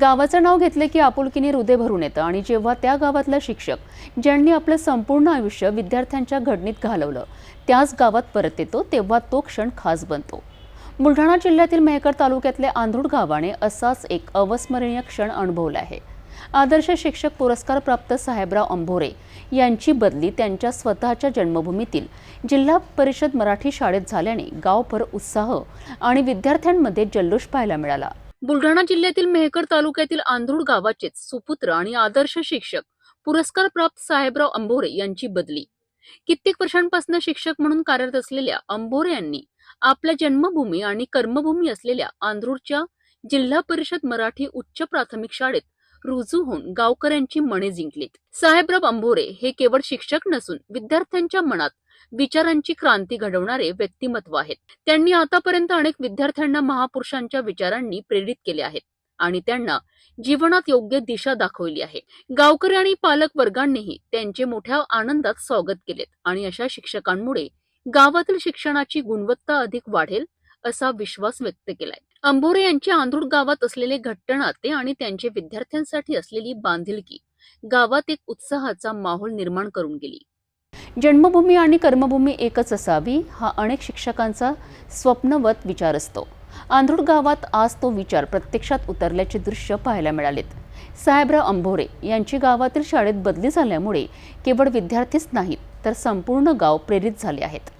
गावाचं नाव घेतले की आपुलकीने हृदय भरून येतं. आणि जेव्हा त्या गावातला शिक्षक ज्यांनी आपलं संपूर्ण आयुष्य विद्यार्थ्यांच्या घडणीत घालवलं त्याच गावात परत येतो तेव्हा तो क्षण खास बनतो. बुलढाणा जिल्ह्यातील मेहकर तालुक्यातल्या आंधुड गावाने असाच एक अविस्मरणीय क्षण अनुभवला आहे. आदर्श शिक्षक पुरस्कार प्राप्त साहेबराव अंभोरे यांची बदली त्यांच्या स्वतःच्या जन्मभूमीतील जिल्हा परिषद मराठी शाळेत झाल्याने गावभर उत्साह आणि विद्यार्थ्यांमध्ये जल्लोष पाहायला मिळाला. बुलढाणा जिल्ह्यातील मेहकर तालुक्यातील आंधुड गावाचेच सुपुत्र आणि आदर्श शिक्षक पुरस्कार प्राप्त साहेबराव अंभोरे यांची बदली. कित्येक वर्षांपासून शिक्षक म्हणून कार्यरत असलेल्या अंभोरे यांनी आपल्या जन्मभूमी आणि कर्मभूमी असलेल्या आंध्रूरच्या जिल्हा परिषद मराठी उच्च प्राथमिक शाळेत रुजू होऊन गावकऱ्यांची मने जिंकलीत. साहेबराव अंभोरे हे केवळ शिक्षक नसून विद्यार्थ्यांच्या मनात विचारांची क्रांती घडवणारे व्यक्तिमत्व आहेत. त्यांनी आतापर्यंत अनेक विद्यार्थ्यांना महापुरुषांच्या विचारांनी प्रेरित केले आहेत आणि त्यांना जीवनात योग्य दिशा दाखवली आहे. गावकरी आणि पालक वर्गांनीही त्यांचे मोठ्या आनंदात स्वागत केलेत आणि अशा शिक्षकांमुळे गावातील शिक्षणाची गुणवत्ता अधिक वाढेल असा विश्वास व्यक्त केलाय. अंभोरे यांचे आंधुळ गावात असलेले घट्ट नाते आणि त्यांचे विद्यार्थ्यांसाठी असलेली बांधिलकी गावात एक उत्साहाचा माहोल निर्माण करून गेली. जन्मभूमी आणि कर्मभूमी एकच असावी हा अनेक शिक्षकांचा स्वप्नवत विचार असतो. आंधुळ गावात आज तो विचार प्रत्यक्षात उतरल्याचे दृश्य पाहायला मिळालेत. साहेबराव अंभोरे यांची गावातील शाळेत बदली झाल्यामुळे केवळ विद्यार्थीच नाहीत तर संपूर्ण गाव प्रेरित झाले आहेत.